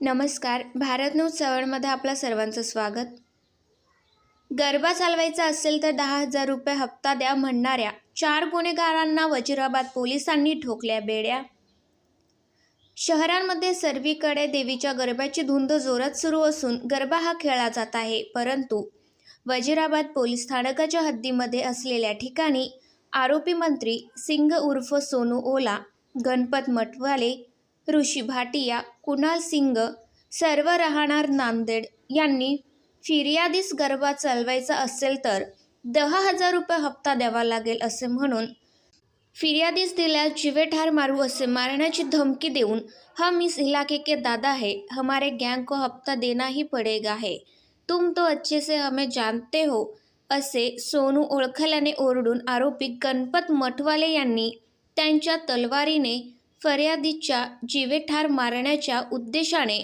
नमस्कार. भारत न्यूज सेवनमध्ये आपलं सर्वांचं स्वागत. गरबा चालवायचा असेल तर दहा हजार रुपये हप्ता द्या म्हणणाऱ्या चार गुन्हेगारांना वजिराबाद पोलिसांनी ठोकल्या बेड्या. शहरांमध्ये सर्वीकडे देवीच्या गरब्याची धुंद जोरात सुरू असून गरबा हा खेळला जात आहे. परंतु वजिराबाद पोलीस स्थानकाच्या हद्दीमध्ये असलेल्या ठिकाणी आरोपी मंत्री सिंग उर्फ सोनू ओला गणपत मटवाले ऋषी भाटिया कुणाल सिंग सर्व राहणार नांदेड यांनी फिर्यादीस गरबा चालवायचा असेल तर दहा हजार रुपये हप्ता द्यावा लागेल असे म्हणून फिर्यादीस दिल्यास जिवे ठार मारू असे मारण्याची धमकी देऊन हम इस इलाके के दादा है हमारे गैंग को हप्ता देना ही पडेगा है तुम तो अच्छे से हमें जानते हो असे सोनू ओळखल्याने ओरडून आरोपी गणपत मठवाले यांनी त्यांच्या तलवारीने फर्यादीच्या जिवे ठार मारण्याच्या उद्देशाने.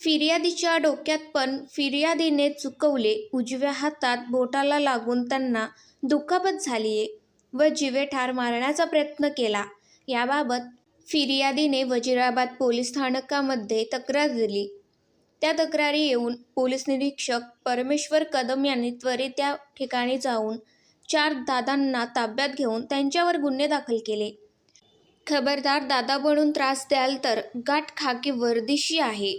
फिर्यादीच्या डोक्यात पण फिर्यादीने चुकवले. उजव्या हातात बोटाला लागून त्यांना दुखापत झालीये व जिवे ठार मारण्याचा प्रयत्न केला. याबाबत फिर्यादीने वजिराबाद पोलीस स्थानकामध्ये तक्रार दिली. त्या तक्रारी येऊन पोलीस निरीक्षक परमेश्वर कदम यांनी त्वरित त्या ठिकाणी जाऊन चार दादांना ताब्यात घेऊन त्यांच्यावर गुन्हे दाखल केले. खबरदार दादा म्हणून त्रास द्याल तर गाठ खाकी वर्दीशी आहे.